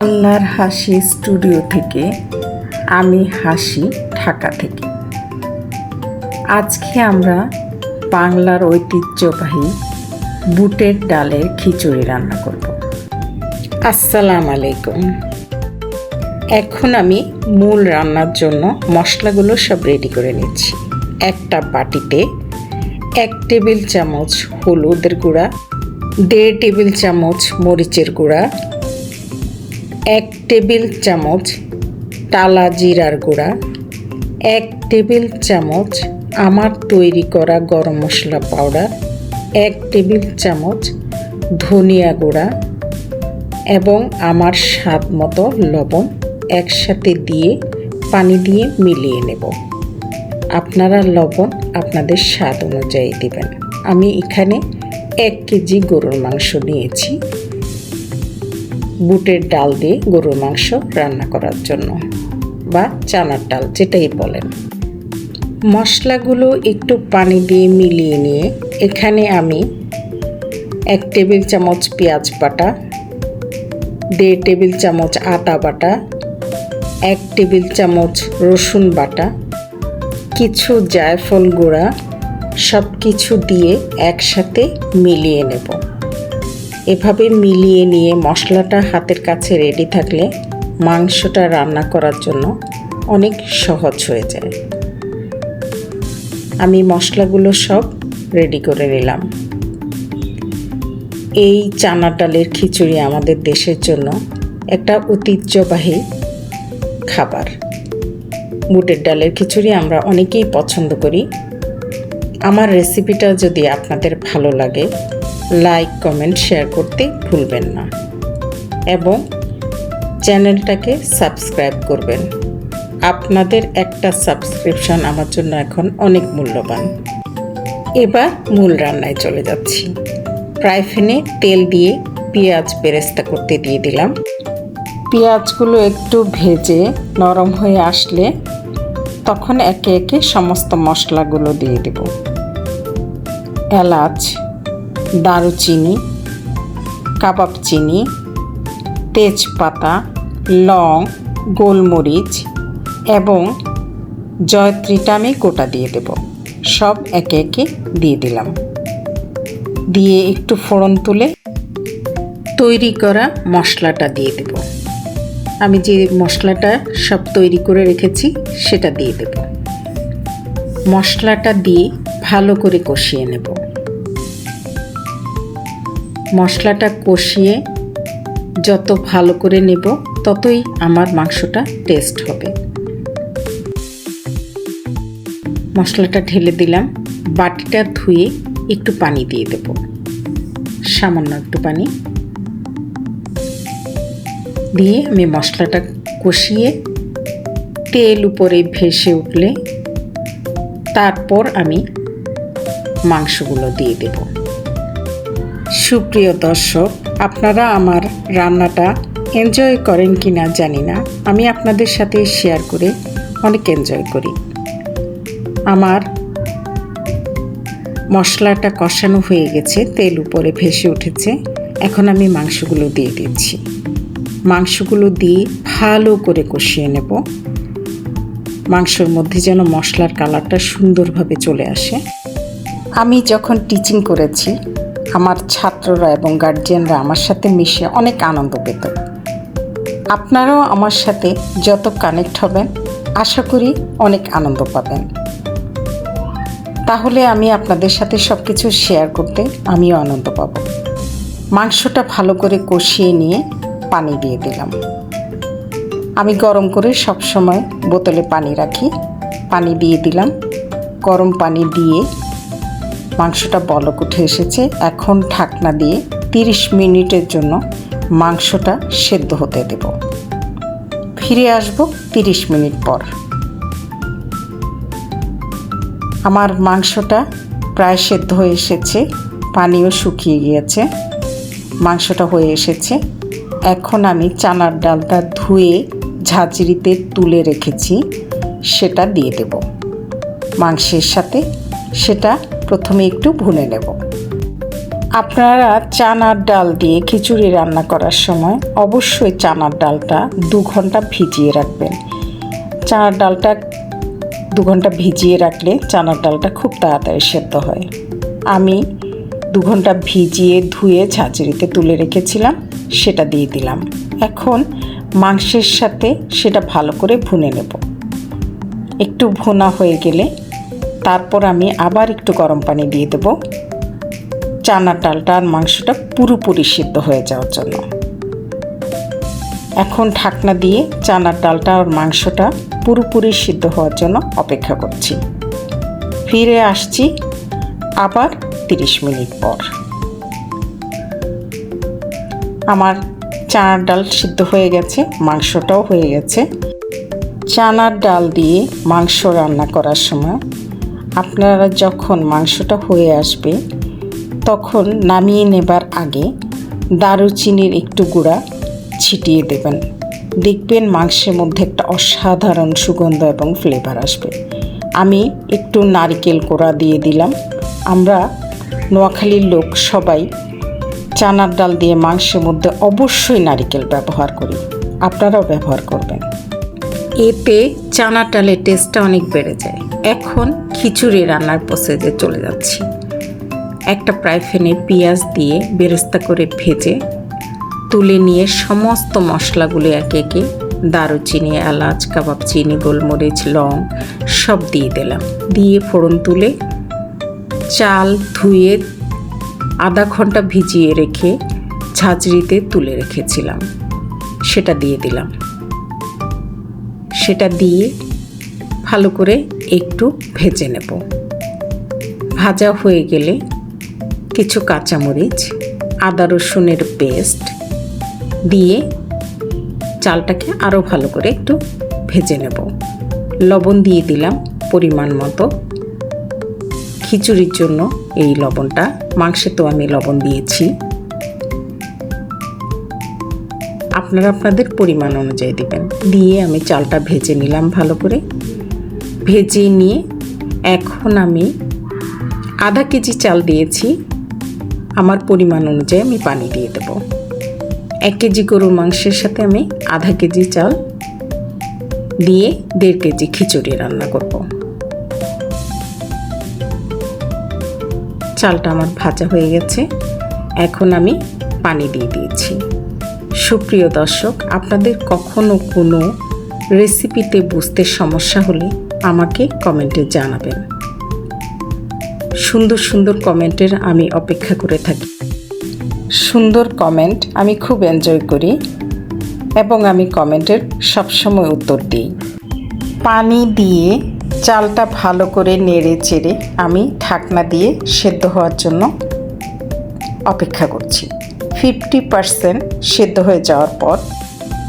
আল্লাহর হাসি স্টুডিও থেকে, আমি হাসি ঢাকা থেকে। আজকে আমরা বাংলার ঐতিহ্যবাহী বুটের ডালের খিচুড়ি রান্না করব। আসসালাম আলাইকুম। এখন আমি মূল রান্নার জন্য মশলাগুলো সব রেডি করে নিচ্ছি। একটা বাটিতে এক টেবিল চামচ হলুদের গুঁড়া, দেড় টেবিল চামচ মরিচের গুঁড়া এক টেবিল চামচ টালা জিরার গুঁড়া, এক টেবিল চামচ আমার তৈরি করা গরম মশলা পাউডার, এক টেবিল চামচ ধনিয়া গুঁড়া এবং আমার স্বাদ মতো লবণ একসাথে দিয়ে পানি দিয়ে মিলিয়ে নেব। আপনারা লবণ আপনাদের স্বাদ অনুযায়ী দেবেন। আমি এখানে এক কেজি গরুর মাংস নিয়েছি। বুটের ডাল দিয়ে গরুর মাংস রান্না করার জন্য, বা চানার ডাল, যেটাই বলেন। মশলাগুলো একটু পানি দিয়ে মিলিয়ে নিয়ে এখানে আমি এক টেবিল চামচ পেঁয়াজ বাটা, দেড় টেবিল চামচ আটা বাটা, এক টেবিল চামচ রসুন বাটা, কিছু জায়ফল গুঁড়া সব কিছু দিয়ে একসাথে মিলিয়ে নেব। এভাবে মিলিয়ে নিয়ে মশলাটা হাতের কাছে রেডি থাকলে মাংসটা রান্না করার জন্য অনেক সহজ হয়ে যায়। আমি মশলাগুলো সব রেডি করে নিলাম। এই চানা ডালের খিচুড়ি আমাদের দেশের জন্য একটা ঐতিহ্যবাহী খাবার। বুটের ডালের খিচুড়ি আমরা অনেকেই পছন্দ করি। আমার রেসিপিটা যদি আপনাদের ভালো লাগে লাইক, কমেন্ট, শেয়ার করতে ভুলবেন না। এবং চ্যানেলটাকে সাবস্ক্রাইব করবেন। আপনাদের একটা সাবস্ক্রিপশন আমার জন্য এখন অনেক মূল্যবান। এবার মূল রান্নায় চলে যাচ্ছি। ফ্রাই তেল দিয়ে পেঁয়াজ বেরেস্তা করতে দিয়ে দিলাম। পেঁয়াজগুলো একটু ভেজে নরম হয়ে আসলে তখন একে একে সমস্ত মশলাগুলো দিয়ে দেব। এলাচ দারুচিনি, কাবাব চিনি, তেজপাতা, লং, গোলমরিচ এবং জয়ত্রীটা আমি গোটা দিয়ে দেব। সব একে একে দিয়ে দিলাম। দিয়ে একটু ফোড়ন তুলে তৈরি করা মশলাটা দিয়ে দেব। আমি যে মশলাটা সব তৈরি করে রেখেছি সেটা দিয়ে দেব। মশলাটা দিয়ে ভালো করে কষিয়ে নেব। মশলাটা কষিয়ে যত ভালো করে নেব, ততই আমার মাংসটা টেস্ট হবে। মশলাটা ঢেলে দিলাম। বাটিটা ধুয়ে একটু পানি দিয়ে দেব। সামান্য একটু পানি। দিয়ে আমি মশলাটা কষিয়ে তেল উপরে ভেসে উঠলে তারপর আমি মাংসগুলো দিয়ে দেব। সুপ্রিয় দর্শক, আপনারা আমার রান্নাটা এনজয় করেন কি না জানি না। আমি আপনাদের সাথে শেয়ার করে অনেক এনজয় করি। আমার মশলাটা কষানো হয়ে গেছে, তেল উপরে ভেসে উঠেছে। এখন আমি মাংসগুলো দিয়ে দিচ্ছি। মাংসগুলো দিয়ে ভালো করে কষিয়ে নেব। মাংসর মধ্যে যেন মশলার কালারটা সুন্দরভাবে চলে আসে। আমি যখন টিচিং করেছি আমার ছাত্ররা এবং গার্জিয়ানরা আমার সাথে মিশে অনেক আনন্দ পেত। আপনারাও আমার সাথে যত কানেক্ট হবেন, আশা করি অনেক আনন্দ পাবেন। তাহলে আমি আপনাদের সাথে সব কিছু শেয়ার করতে আমিও আনন্দ পাব। মাংসটা ভালো করে কষিয়ে নিয়ে পানি দিয়ে দিলাম। আমি গরম করে সব সময় বোতলে পানি রাখি। পানি দিয়ে দিলাম। গরম পানি দিয়ে মাংসটা বলক উঠে এসেছে। এখন ঢাকনা দিয়ে তিরিশ মিনিটের জন্য মাংসটা সেদ্ধ হতে দেব। ফিরে আসব তিরিশ মিনিট পর। আমার মাংসটা প্রায় সেদ্ধ হয়ে এসেছে, পানিও শুকিয়ে গিয়েছে। মাংসটা হয়ে এসেছে। এখন আমি চানার ডালটা ধুয়ে ঝাঁঝরিতে তুলে রেখেছি, সেটা দিয়ে দেব। মাংসের সাথে সেটা প্রথমে একটু ভুনে নেব। আপনারা চানার ডাল দিয়ে খিচুড়ি রান্না করার সময় অবশ্যই চানার ডালটা দু ঘণ্টা ভিজিয়ে রাখবেন। চানার ডালটা দু ঘণ্টা ভিজিয়ে রাখলে চানার ডালটা খুব তাড়াতাড়ি সেদ্ধ হয়। আমি দু ঘণ্টা ভিজিয়ে ধুয়ে ঝাঁঝরিতে তুলে রেখেছিলাম, সেটা দিয়ে দিলাম। এখন মাংসের সাথে সেটা ভালো করে ভুনে নেব। একটু ভুনা হয়ে গেলে তারপর আমি আবার একটু গরম পানি দিয়ে দেবো। চানার ডালটা আর মাংসটা পুরোপুরি সিদ্ধ হয়ে যাওয়ার জন্য। এখন ঢাকনা দিয়ে চানার ডালটা আর মাংসটা পুরোপুরি সিদ্ধ হওয়ার জন্য অপেক্ষা করছি। ফিরে আসছি আবার তিরিশ মিনিট পর। আমার চানার ডাল সিদ্ধ হয়ে গেছে, মাংসটাও হয়ে গেছে। চানার ডাল দিয়ে মাংস রান্না করার সময় আপনারা যখন মাংসটা হয়ে আসবে, তখন নামিয়ে নেবার আগে দারুচিনির একটু গুঁড়া ছিটিয়ে দেবেন। দেখবেন মাংসের মধ্যে একটা অসাধারণ সুগন্ধ এবং ফ্লেভার আসবে। আমি একটু নারিকেল কোড়া দিয়ে দিলাম। আমরা নোয়াখালীর লোক সবাই চানার ডাল দিয়ে মাংসের মধ্যে অবশ্যই নারিকেল ব্যবহার করি। আপনারাও ব্যবহার করবেন। এতে চানার ডালের টেস্টটা অনেক বেড়ে যায়। এখন খিচুড়ি রান্নার প্রসেসে চলে যাচ্ছি। একটা প্রায় পেঁয়াজ দিয়ে বেরেস্তা করে ভেজে তুলে নিয়ে সমস্ত মশলাগুলো একে একে দারুচিনি, এলাচ, কাবাব, চিনি, গোলমরিচ, লং সব দিয়ে দিলাম। দিয়ে ফোড়ন তুলে চাল ধুয়ে আধা ঘণ্টা ভিজিয়ে রেখে ঝাঁঝরিতে তুলে রেখেছিলাম। সেটা দিয়ে দিলাম। সেটা দিয়ে ভালো করে একটু ভেজে নেব। ভাজা হয়ে গেলে কিছু কাঁচামরিচ, আদা রসুনের পেস্ট দিয়ে চালটাকে আরও ভালো করে একটু ভেজে নেব। লবণ দিয়ে দিলাম পরিমাণ মতো। খিচুড়ির জন্য এই লবণটা, মাংসে তো আমি লবণ দিয়েছি। আপনারা আপনাদের পরিমাণ অনুযায়ী দেবেন। দিয়ে আমি চালটা ভেজে নিলাম ভালো করে। ভেজে নিয়ে এখন আমি আধা কেজি চাল দিয়েছি। আমার পরিমাণ অনুযায়ী আমি পানি দিয়ে দেব। এক কেজি গরুর মাংসের সাথে আমি আধা কেজি চাল দিয়ে দেড় কেজি খিচুড়ি রান্না করব। চালটা আমার ভাজা হয়ে গেছে। এখন আমি পানি দিয়ে দিয়েছি। সুপ্রিয় দর্শক, আপনাদের কখনো কোনো রেসিপিতে বুঝতে সমস্যা হলে আমাকে কমেন্টে জানাবেন। সুন্দর সুন্দর কমেন্টের আমি অপেক্ষা করে থাকি। সুন্দর কমেন্ট আমি খুব এনজয় করি এবং আমি কমেন্টের সবসময় উত্তর দিই। পানি দিয়ে চালটা ভালো করে নেড়ে চেড়ে আমি ঢাকনা দিয়ে সেদ্ধ হওয়ার জন্য অপেক্ষা করছি। ফিফটি পারসেন্ট সেদ্ধ হয়ে যাওয়ার পর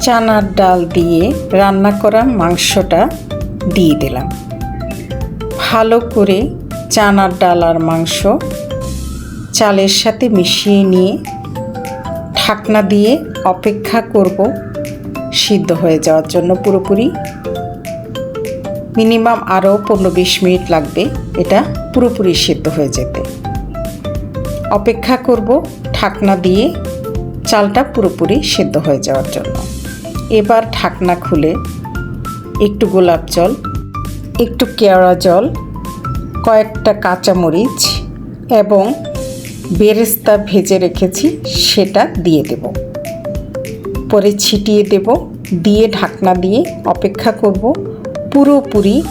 চানার ডাল দিয়ে রান্না করা মাংসটা দিয়ে দিলাম। ভালো করে চানার ডাল আর মাংস চালের সাথে মিশিয়ে নিয়ে ঢাকনা দিয়ে অপেক্ষা করব সিদ্ধ হয়ে যাওয়ার জন্য পুরোপুরি। মিনিমাম আরও পনেরো বিশ মিনিট লাগবে এটা পুরোপুরি সিদ্ধ হয়ে যেতে। অপেক্ষা করব ঢাকনা দিয়ে চালটা পুরোপুরি সিদ্ধ হয়ে যাওয়ার জন্য। এবার ঢাকনা খুলে একটু গোলাপ জল, একটু কেওড়া জল, কয়েকটা কাঁচামরিচ এবং বেরেস্তা ভেজে রেখেছি, সেটা দিয়ে দেব। পরে ছিটিয়ে দেব, দিয়ে ঢাকনা দিয়ে অপেক্ষা করব, পুরোপুরি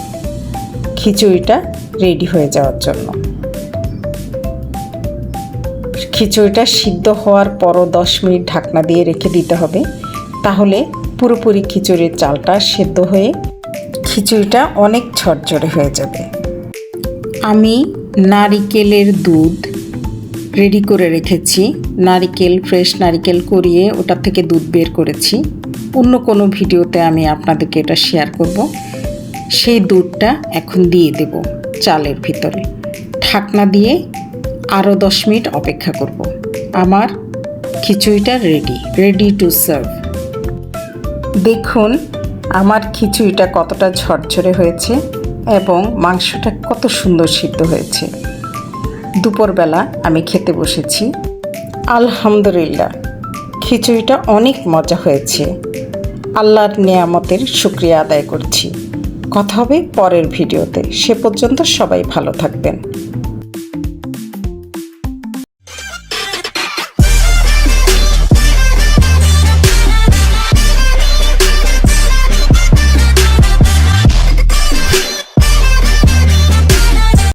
খিচুড়িটা রেডি হয়ে যাওয়ার জন্য। খিচুড়িটা সিদ্ধ হওয়ার পরও দশ মিনিট ঢাকনা দিয়ে রেখে দিতে হবে, তাহলে পুরোপুরি খিচুড়ির চালটা সেদ্ধ হয়ে খিচুড়িটা অনেক ঝরঝরে হয়ে যাবে। আমি নারিকেলের দুধ রেডি করে রেখেছি। নারিকেল ফ্রেশ নারিকেল করিয়ে ওটা থেকে দুধ বের করেছি। অন্য কোনো ভিডিওতে আমি আপনাদেরকে এটা শেয়ার করব। সেই দুধটা এখন দিয়ে দেব চালের ভিতরে। ঢাকনা দিয়ে আরও দশ মিনিট অপেক্ষা করব। আমার খিচুড়িটা রেডি রেডি টু সার্ভ দেখুন, আমার খিচুড়িটা কতটা ঝরঝরে হয়েছে এবং মাংসটা কত সুন্দর সিদ্ধ হয়েছে। দুপুরবেলা আমি খেতে বসেছি। আলহামদুলিল্লাহ, খিচুড়িটা অনেক মজা হয়েছে। আল্লাহর নেয়ামতের শুক্রিয়া আদায় করছি। কথা হবে পরের ভিডিওতে। সে পর্যন্ত সবাই ভালো থাকবেন।